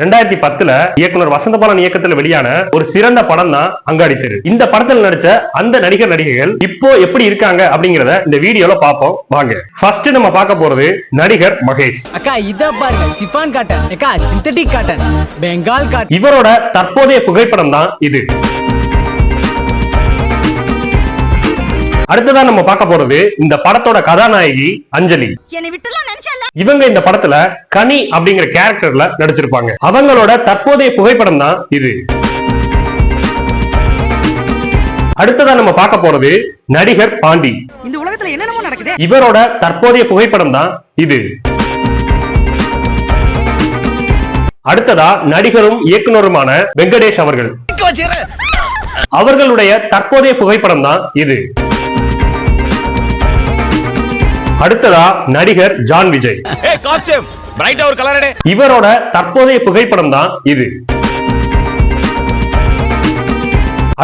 ரெண்டாயிரத்தி பத்துல இயக்குனர் வசந்தபாலன் இயக்கத்துல வெளியான ஒரு சிறந்த படம் தான் அங்காடி தெரு. இந்த படத்துல நடிச்ச அந்த நடிகர் நடிகைகள் இப்போ எப்படி இருக்காங்க அப்படிங்கறத இந்த வீடியோல பார்ப்போம். வாங்க. ஃபர்ஸ்ட் நம்ம பார்க்க போறது நடிகர் மகேஷ். அக்கா இத பாருங்க. Chiffon cotton. அக்கா சிந்தட்டிக் காட்டன். பெங்கால் காட்டன். இவரோட தற்போதைய புகைப்படம் தான் இது. அடுத்ததா நம்ம பார்க்க போறது இந்த படத்தோட கதாநாயகி அஞ்சலி. இவங்க இந்த படத்துல கனி அப்படிங்கிற கேரக்டர்ல நடிச்சிருப்பாங்க. அவங்களோட தற்போதைய புகைப்படம் தான் இது. அடுத்ததா நம்ம பார்க்க போறது நடிகர் பாண்டி. இந்த உலகத்துல என்னென்னமோ நடக்குது. இவரோட தற்போதைய புகைப்படம் தான் இது. அடுத்ததா நடிகரும் இயக்குனருமான வெங்கடேஷ் அவர்கள். அவர்களுடைய தற்போதைய புகைப்படம் தான் இது. அடுத்ததா நடிகர் ஜான் விஜய். இவரோட தற்போதைய புகைப்படம் தான் இது.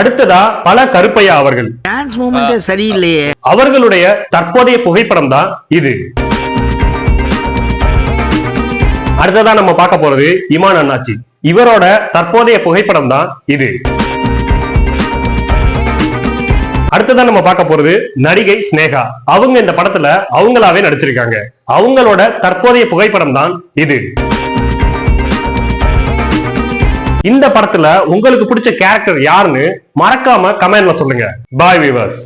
அடுத்ததா பல கருப்பையா அவர்கள். டான்ஸ் மூமெண்டே சரியில்லையே. அவர்களுடைய தற்போதைய புகைப்படம் தான் இது. அடுத்ததா நம்ம பார்க்க போறது இமான் அண்ணாச்சி. இவரோட தற்போதைய புகைப்படம் தான் இது. அடுத்ததான் நம்ம பார்க்க போறது நடிகை ஸ்னேகா அவங்க இந்த படத்துல அவங்களாவே நடிச்சிருக்காங்க. அவங்களோட தற்போதைய புகைப்படம் தான் இது. இந்த படத்துல உங்களுக்கு பிடிச்ச கேரக்டர் யாருன்னு மறக்காம கமெண்ட்ல சொல்லுங்க. பாய் வீவர்ஸ்